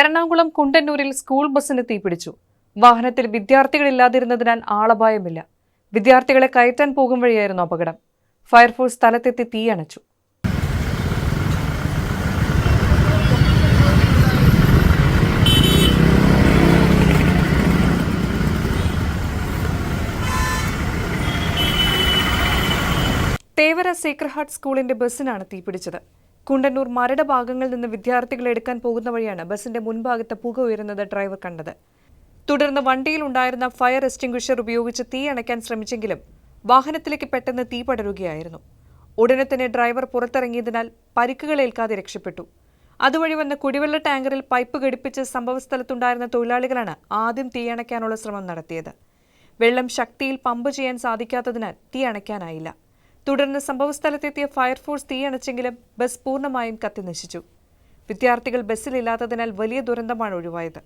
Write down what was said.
Ernakulam കുണ്ടന്നൂരിൽ school ബസ്സിന് തീപിടിച്ചു. വാഹനത്തിൽ വിദ്യാർത്ഥികളില്ലാതിരുന്നതിനാൽ ആളപായമില്ല. വിദ്യാർത്ഥികളെ കയറ്റാൻ പോകും വഴിയായിരുന്നു അപകടം. ഫയർഫോഴ്സ് സ്ഥലത്തെത്തി തീയണച്ചു തേവര സീക്രഹാർട്ട് സ്കൂളിന്റെ ബസ്സിനാണ് തീപിടിച്ചത്. കുണ്ടന്നൂർ മരട് ഭാഗങ്ങളിൽ നിന്ന് വിദ്യാർത്ഥികളെ എടുക്കാൻ പോകുന്ന വഴിയാണ് ബസിന്റെ മുൻഭാഗത്ത് പുക ഉയരുന്നത് ഡ്രൈവർ കണ്ടത്. തുടർന്ന് വണ്ടിയിൽ ഉണ്ടായിരുന്ന ഫയർ എക്സ്റ്റിംഗ്വിഷർ ഉപയോഗിച്ച് തീ അണയ്ക്കാൻ ശ്രമിച്ചെങ്കിലും വാഹനത്തിലേക്ക് പെട്ടെന്ന് തീ പടരുകയായിരുന്നു. ഉടനെ തന്നെ ഡ്രൈവർ പുറത്തിറങ്ങിയതിനാൽ പരിക്കുകളേൽക്കാതെ രക്ഷപ്പെട്ടു. അതുവഴി വന്ന കുടിവെള്ള ടാങ്കറിൽ പൈപ്പ് ഘടിപ്പിച്ച് സംഭവസ്ഥലത്തുണ്ടായിരുന്ന തൊഴിലാളികളാണ് ആദ്യം തീ തീയണയ്ക്കാനുള്ള ശ്രമം നടത്തിയത്. വെള്ളം ശക്തിയിൽ പമ്പ് ചെയ്യാൻ സാധിക്കാത്തതിനാൽ തീ അണയ്ക്കാനായില്ല. തുടർന്ന് സംഭവസ്ഥലത്തെത്തിയ ഫയർഫോഴ്സ് തീയണച്ചെങ്കിലും ബസ് പൂർണമായും കത്തിനശിച്ചു. വിദ്യാർത്ഥികൾ ബസ്സിലില്ലാത്തതിനാൽ വലിയ ദുരന്തമാണ് ഒഴിവായത്.